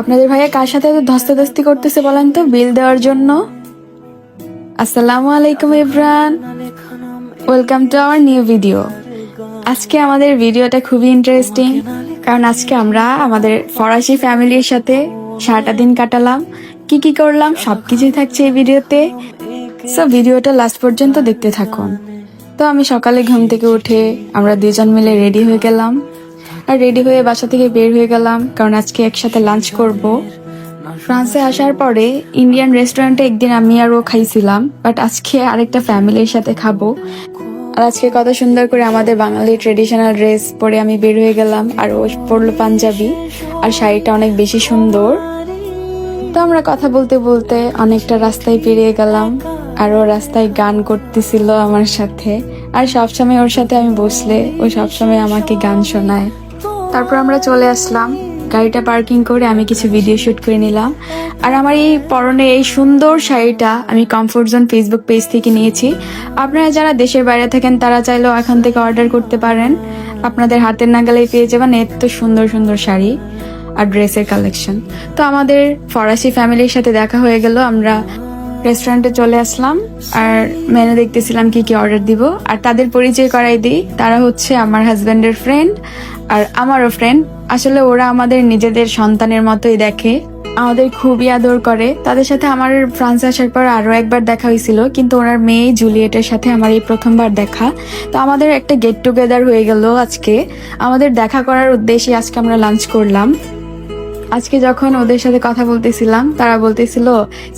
আপনাদের ভাইয়া কার সাথে ধস্তাধস্তি করতেছে বলেন তো বিল দেওয়ার জন্য? আসসালামু আলাইকুম Ibran welcome to our new video আজকে আমাদের ভিডিওটা খুবই ইন্টারেস্টিং কারণ আজকে আমরা আমাদের ফরাসি ফ্যামিলির সাথে সারাটা দিন কাটালাম। কি কি করলাম, সবকিছুই থাকছে এই ভিডিওতে। সো ভিডিওটা লাস্ট পর্যন্ত দেখতে থাকুন। তো আমি সকালে ঘুম থেকে উঠে আমরা দুজন মিলে রেডি হয়ে গেলাম। আর রেডি হয়ে বাসা থেকে বের হয়ে গেলাম, কারণ আজকে একসাথে লাঞ্চ করব। ফ্রান্সে আসার পরে ইন্ডিয়ান রেস্টুরেন্টে একদিন আমি আর ও খাইছিলাম বাট আজকে আরেকটা ফ্যামিলির সাথে খাব। আর আজকে কত সুন্দর করে আমাদের বাঙালি ট্রেডিশনাল ড্রেস পরে আমি বের হয়ে গেলাম, আর ও পরলো পাঞ্জাবি, আর শাড়িটা অনেক বেশি সুন্দর। তো আমরা কথা বলতে বলতে অনেকটা রাস্তায় পেরিয়ে গেলাম, আর ও রাস্তায় গান করতেছিল আমার সাথে, আর সবসময় ওর সাথে আমি বসলে ও সবসময় আমাকে গান শোনায়। তারপর আমরা চলে আসলাম। গাড়িটা পার্কিং করে আমি কিছু ভিডিও শুট করে নিলাম। আর আমার এই পরনে এই সুন্দর শাড়িটা আমি কমফোর্ট জোন ফেসবুক পেজ থেকে নিয়েছি। আপনারা যারা দেশের বাইরে থাকেন, তারা চাইলেও এখান থেকে অর্ডার করতে পারেন। আপনাদের হাতের নাগালেই পেয়ে যাবেন এত সুন্দর সুন্দর শাড়ি আর ড্রেসের কালেকশন তো আমাদের ফরাসি ফ্যামিলির সাথে দেখা হয়ে গেল। আমরা রেস্টুরেন্টে চলে আসলাম আর মেনু দেখতেছিলাম কি কি অর্ডার দিব। আর তাদের পরিচয় করাই দিই, তারা হচ্ছে আমার হাজব্যান্ডের ফ্রেন্ড আর আমারও ফ্রেন্ড আসলে ওরা আমাদের নিজেদের সন্তানের মতোই দেখে, আমাদের খুবই আদর করে। তাদের সাথে আমার ফ্রান্সে আসার পর আরও একবার দেখা হয়েছিল, কিন্তু ওনার মেয়ে জুলিয়েটের সাথে আমার এই প্রথমবার দেখা। তো আমাদের একটা গেট টুগেদার হয়ে গেল আজকে। আমাদের দেখা করার উদ্দেশ্যে আজকে আমরা লাঞ্চ করলাম। আজকে যখন ওদের সাথে কথা বলতেছিলাম, তারা বলতেছিল,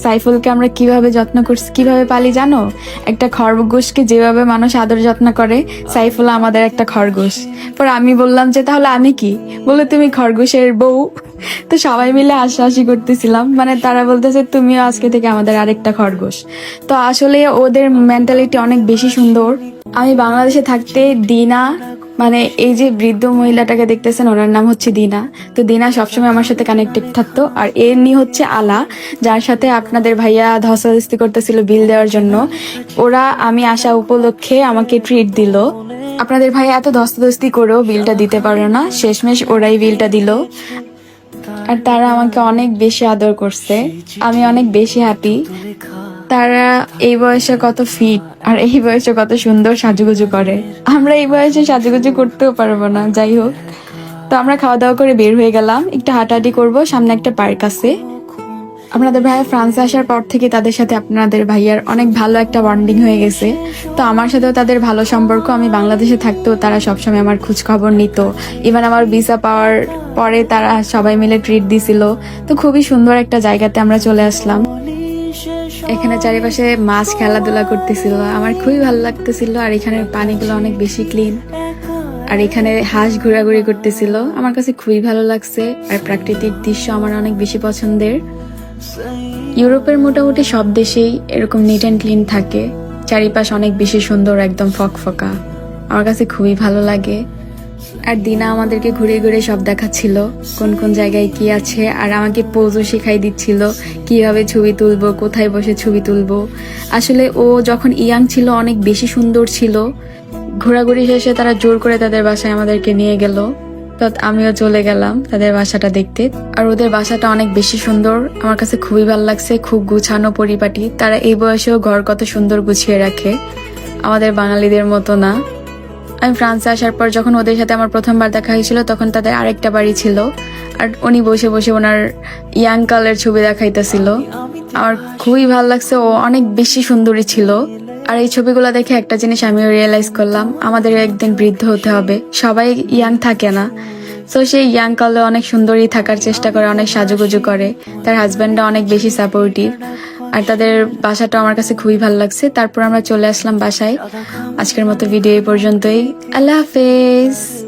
সাইফুলকে আমরা কীভাবে যত্ন করছি, কীভাবে পালি জানো? একটা খরগোশকে যেভাবে মানুষ আদর যত্ন করে, সাইফুল আমাদের একটা খরগোশ। পর আমি বললাম যে, তাহলে আমি কি? বলে, তুমি খরগোশের বউ। তো সবাই মিলে হাসাহাসি করতেছিলাম মানে তারা বলতেছে, তুমিও আজকে থেকে আমাদের আরেকটা খরগোশ। তো আসলে ওদের মেন্টালিটি অনেক বেশি সুন্দর। আমি বাংলাদেশে থাকতে দিনা মানে এই যে বৃদ্ধ মহিলাটাকে দেখতেছেন, ওনার নাম হচ্ছে দিনা। তো দিনা সবসময় আমার সাথে কানেক্টেড থাকতো। আর এমনি হচ্ছে আলা, যার সাথে আপনাদের ভাইয়া ধস্তাধস্তি করতেছিল বিল দেওয়ার জন্য। ওরা আমি আসা উপলক্ষে আমাকে ট্রিট দিল। আপনাদের ভাইয়া এত ধস্তাধস্তি করেও বিলটা দিতে পারল না। শেষমেশ ওরাই বিলটা দিল। আর তারা আমাকে অনেক বেশি আদর করছে। আমি অনেক বেশি হ্যাপি তারা এই বয়সে কত ফিট আর এই বয়সে কত সুন্দর সাজুগুজু করে। আমরা এই বয়সে সাজুগুজু করতেও পারব না, যাই হোক। তো আমরা খাওয়া দাওয়া করে বের হয়ে গেলাম, একটু হাঁটাহাঁটি করব সামনে একটা পার্ক আছে। আপনাদের ভাইয়া ফ্রান্সে আসার পর থেকে তাদের সাথে আপনাদের ভাইয়ার অনেক ভালো একটা বন্ডিং হয়ে গেছে। তো আমার সাথেও তাদের ভালো সম্পর্ক, আমি বাংলাদেশে থাকতেও তারা সবসময় আমার খোঁজ খবর নিত। ইভেন আমার ভিসা পাওয়ার পরে তারা সবাই মিলে ট্রিট দিছিল। তো খুবই সুন্দর একটা জায়গাতে আমরা চলে আসলাম। এখানে চারিপাশে মাছ খেলাধুলা করতেছিল। আমার খুবই ভালো লাগতেছিল আর এখানের পানিগুলো অনেক বেশি ক্লিন আর এখানে হাঁস ঘোরাঘুরি করতেছিল। আমার কাছে খুবই ভালো লাগছে আর প্রাকৃতিক দৃশ্য আমার অনেক বেশি পছন্দের। ইউরোপের মোটামুটি সব দেশেই এরকম নিট অ্যান্ড ক্লিন থাকে। চারিপাশ অনেক বেশি সুন্দর, একদম ফকফকা। আমার কাছে খুবই ভালো লাগে। আর দিনা আমাদেরকে ঘুরে ঘুরে সব দেখাচ্ছিল, কোন কোন জায়গায় কি আছে, আর আমাকে পোজও শেখাই দিচ্ছিল, কীভাবে ছবি তুলবো, কোথায় বসে ছবি তুলবো। আসলে ও যখন ইয়াং ছিল, অনেক বেশি সুন্দর ছিল। ঘোরাঘুরি শেষে তারা জোর করে তাদের বাসায় আমাদেরকে নিয়ে গেল। তো আমিও চলে গেলাম তাদের বাসাটা দেখতে। আর ওদের বাসাটা অনেক বেশি সুন্দর। আমার কাছে খুবই ভালো লাগছে, খুব গুছানো পরিপাটি। তারা এই বয়সেও ঘর কত সুন্দর গুছিয়ে রাখে। আমাদের বাঙালিদের মতো না। আমি ফ্রান্সে আসার পর যখন ওদের সাথে আমার প্রথমবার দেখা হয়েছিল, তখন তাদের আরেকটা বাড়ি ছিল। আর উনি বসে বসে ওনার ইয়াং কালের ছবি দেখাইতেছিল। আমার খুবই ভালো লাগছে, ও অনেক বেশি সুন্দরী ছিল। আর এই ছবিগুলো দেখে একটা জিনিস আমিও রিয়েলাইজ করলাম আমাদের একদিন বৃদ্ধ হতে হবে। সবাই ইয়াং থাকে না। তো সেই ইয়াং কালে অনেক সুন্দরী থাকার চেষ্টা করে, অনেক সাজুগুজু করে। তার হাজব্যান্ডটা অনেক বেশি সাপোর্টিভ আর তাদের বাসাটা আমার কাছে খুবই ভালো লাগছে। তারপর আমরা চলে আসলাম বাসায়। আজকের মতো ভিডিও এই পর্যন্তই। আল্লাহ হাফেজ।